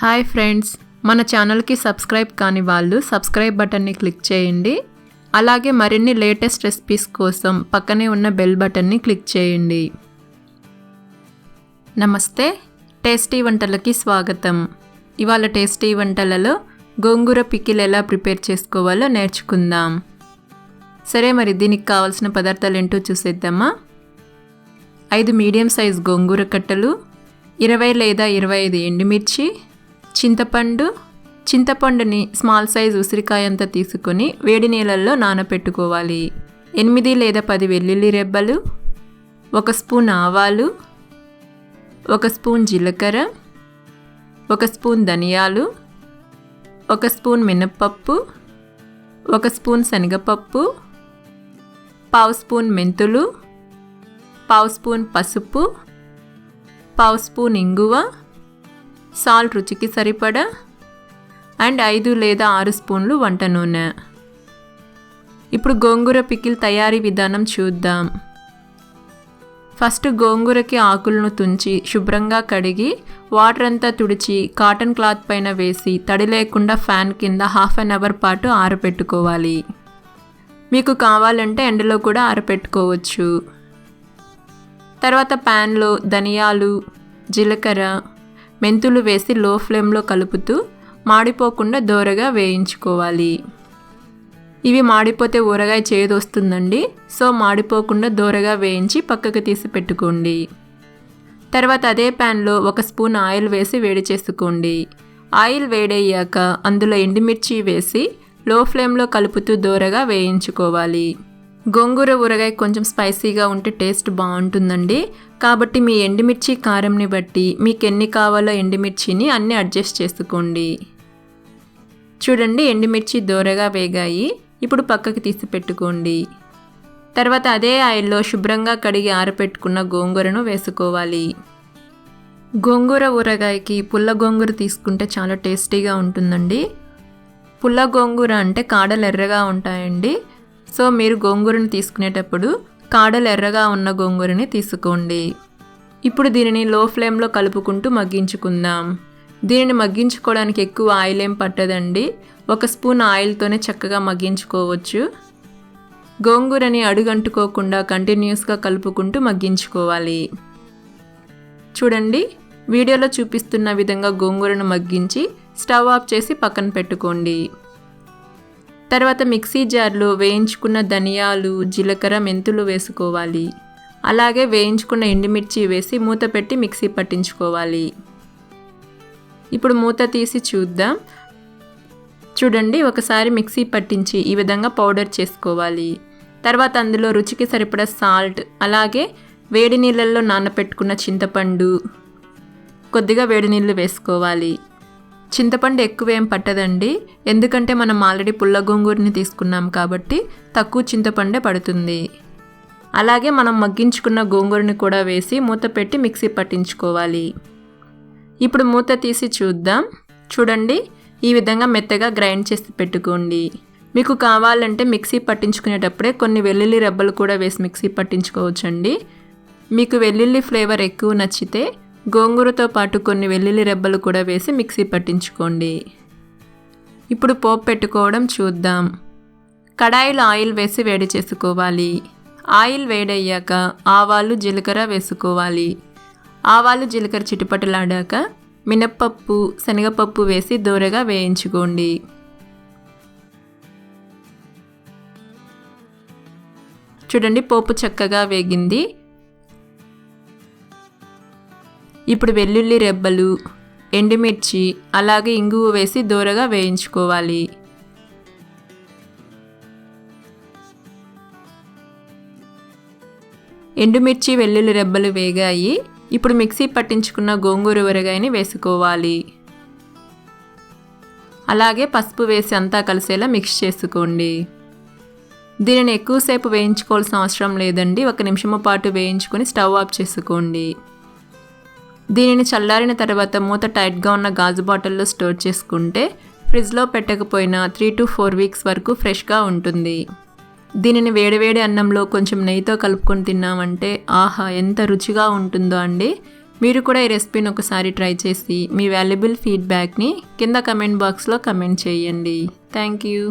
Hi friends మన ఛానల్కి subscribe కాని వాళ్ళు సబ్స్క్రైబ్ బటన్ని క్లిక్ చేయండి. అలాగే మరిన్ని లేటెస్ట్ రెసిపీస్ కోసం పక్కనే ఉన్న బెల్ బటన్ని క్లిక్ చేయండి. నమస్తే టేస్టీ వంటలకి స్వాగతం. ఇవాళ టేస్టీ వంటలలో గోంగూర పికిల్ ఎలా ప్రిపేర్ చేసుకోవాలో నేర్చుకుందాం. సరే మరి దీనికి కావాల్సిన పదార్థాలు ఏంటో చూసేద్దామా? ఐదు మీడియం సైజ్ గోంగూర కట్టలు ఇరవై లేదా ఇరవై ఐదు ఎండుమిర్చి చింతపండు చింతపండుని స్మాల్ సైజ్ ఉసిరికాయ అంతా తీసుకొని వేడి నీళ్ళల్లో నానబెట్టుకోవాలి ఎనిమిది లేదా పది వెల్లుల్లి రెబ్బలు ఒక స్పూన్ ఆవాలు ఒక స్పూన్ జీలకర్ర ఒక స్పూన్ ధనియాలు ఒక స్పూన్ మినప్పప్పు ఒక స్పూన్ శనగపప్పు పావు స్పూన్ మెంతులు పావు స్పూన్ పసుపు పావు స్పూన్ ఇంగువ సాల్ట్ రుచికి సరిపడా అండ్ ఐదు లేదా ఆరు స్పూన్లు వంట నూనె. ఇప్పుడు గోంగూర పికిల్ తయారీ విధానం చూద్దాం. ఫస్ట్ గోంగూరకి ఆకులను తుంచి శుభ్రంగా కడిగి వాటర్ అంతా తుడిచి కాటన్ క్లాత్ పైన వేసి తడి లేకుండా ఫ్యాన్ కింద హాఫ్ అన్ అవర్ పాటు ఆరబెట్టుకోవాలి. మీకు కావాలంటే ఎండలో కూడా ఆరబెట్టుకోవచ్చు. తర్వాత ప్యాన్లో ధనియాలు జీలకర్ర మెంతులు వేసి లో ఫ్లేమ్లో కలుపుతూ మాడిపోకుండా దోరగా వేయించుకోవాలి. ఇవి మాడిపోతే ఊరగాయ చేదు వస్తుందండి సో మాడిపోకుండా దోరగా వేయించి పక్కకు తీసి పెట్టుకోండి. తర్వాత అదే ప్యాన్లో ఒక స్పూన్ ఆయిల్ వేసి వేడి చేసుకోండి. ఆయిల్ వేడయ్యాక అందులో ఎండుమిర్చి వేసి లో ఫ్లేమ్లో కలుపుతూ దోరగా వేయించుకోవాలి. గోంగూర ఊరగాయ కొంచెం స్పైసీగా ఉంటే టేస్ట్ బాగుంటుందండి. కాబట్టి మీ ఎండుమిర్చి కారంని బట్టి మీకు ఎన్ని కావాలో ఎండుమిర్చిని అన్నీ అడ్జస్ట్ చేసుకోండి. చూడండి ఎండుమిర్చి దోరగా వేగాయి. ఇప్పుడు పక్కకి తీసి పెట్టుకోండి. తర్వాత అదే ఆయిల్లో శుభ్రంగా కడిగి ఆరపెట్టుకున్న గోంగూరను వేసుకోవాలి. గోంగూర ఊరగాయకి పుల్ల గోంగూర తీసుకుంటే చాలా టేస్టీగా ఉంటుందండి. పుల్ల గోంగూర అంటే కాడలు ఎర్రగా ఉంటాయండి. సో మీరు గోంగూరను తీసుకునేటప్పుడు కాడలు ఎర్రగా ఉన్న గోంగూరని తీసుకోండి. ఇప్పుడు దీనిని లో ఫ్లేమ్లో కలుపుకుంటూ మగ్గించుకుందాం. దీనిని మగ్గించుకోవడానికి ఎక్కువ ఆయిల్ ఏం పట్టదండి. ఒక స్పూన్ ఆయిల్తోనే చక్కగా మగ్గించుకోవచ్చు. గోంగూరని అడుగంటుకోకుండా కంటిన్యూస్గా కలుపుకుంటూ మగ్గించుకోవాలి. చూడండి వీడియోలో చూపిస్తున్న విధంగా గోంగూరను మగ్గించి స్టవ్ ఆఫ్ చేసి పక్కన పెట్టుకోండి. తర్వాత మిక్సీ జార్లో వేయించుకున్న ధనియాలు జీలకర్ర మెంతులు వేసుకోవాలి. అలాగే వేయించుకున్న ఎండుమిర్చి వేసి మూత పెట్టి మిక్సీ పట్టించుకోవాలి. ఇప్పుడు మూత తీసి చూద్దాం. చూడండి ఒకసారి మిక్సీ పట్టించి ఈ విధంగా పౌడర్ చేసుకోవాలి. తర్వాత అందులో రుచికి సరిపడా సాల్ట్ అలాగే వేడి నీళ్ళల్లో నానపెట్టుకున్న చింతపండు కొద్దిగా వేడి నీళ్ళు వేసుకోవాలి. చింతపండు ఎక్కువ ఏం పట్టదండి. ఎందుకంటే మనం ఆల్రెడీ పుల్ల గోంగూరని తీసుకున్నాం కాబట్టి తక్కువ చింతపండే పడుతుంది. అలాగే మనం మగ్గించుకున్న గోంగూరని కూడా వేసి మూత పెట్టి మిక్సీ పట్టించుకోవాలి. ఇప్పుడు మూత తీసి చూద్దాం. చూడండి ఈ విధంగా మెత్తగా గ్రైండ్ చేసి పెట్టుకోండి. మీకు కావాలంటే మిక్సీ పట్టించుకునేటప్పుడే కొన్ని వెల్లుల్లి రెబ్బలు కూడా వేసి మిక్సీ పట్టించుకోవచ్చండి. మీకు వెల్లుల్లి ఫ్లేవర్ ఎక్కువ నచ్చితే గోంగూరతో పాటు కొన్ని వెల్లుల్లి రెబ్బలు కూడా వేసి మిక్సీ పట్టించుకోండి. ఇప్పుడు పోపు పెట్టుకోవడం చూద్దాం. కడాయిలో ఆయిల్ వేసి వేడి చేసుకోవాలి. ఆయిల్ వేడయ్యాక ఆవాలు జీలకర్ర వేసుకోవాలి. ఆవాలు జీలకర్ర చిటిపటలాడాక మినప్పప్పు శనగపప్పు వేసి దూరగా వేయించుకోండి. చూడండి పోపు చక్కగా వేగింది. ఇప్పుడు వెల్లుల్లి రెబ్బలు ఎండుమిర్చి అలాగే ఇంగువ వేసి దూరగా వేయించుకోవాలి. ఎండుమిర్చి వెల్లుల్లి రెబ్బలు వేగాయి. ఇప్పుడు మిక్సీ పట్టించుకున్న గోంగూర ఊరగాయని వేసుకోవాలి. అలాగే పసుపు వేసి అంతా కలిసేలా మిక్స్ చేసుకోండి. దీనిని ఎక్కువసేపు వేయించుకోవాల్సిన అవసరం లేదండి. ఒక నిమిషము పాటు వేయించుకొని స్టవ్ ఆఫ్ చేసుకోండి. దీనిని చల్లారిన తర్వాత మూత టైట్గా ఉన్న గాజు బాటిల్లో స్టోర్ చేసుకుంటే ఫ్రిడ్జ్లో పెట్టకపోయినా త్రీ టు ఫోర్ వీక్స్ వరకు ఫ్రెష్గా ఉంటుంది. దీనిని వేడివేడి అన్నంలో కొంచెం నెయ్యితో కలుపుకొని తిన్నామంటే ఆహా ఎంత రుచిగా ఉంటుందో అండి. మీరు కూడా ఈ రెసిపీని ఒకసారి ట్రై చేసి మీ వాల్యుబుల్ ఫీడ్బ్యాక్ని కింద కమెంట్ బాక్స్లో కమెంట్ చేయండి. Thank you.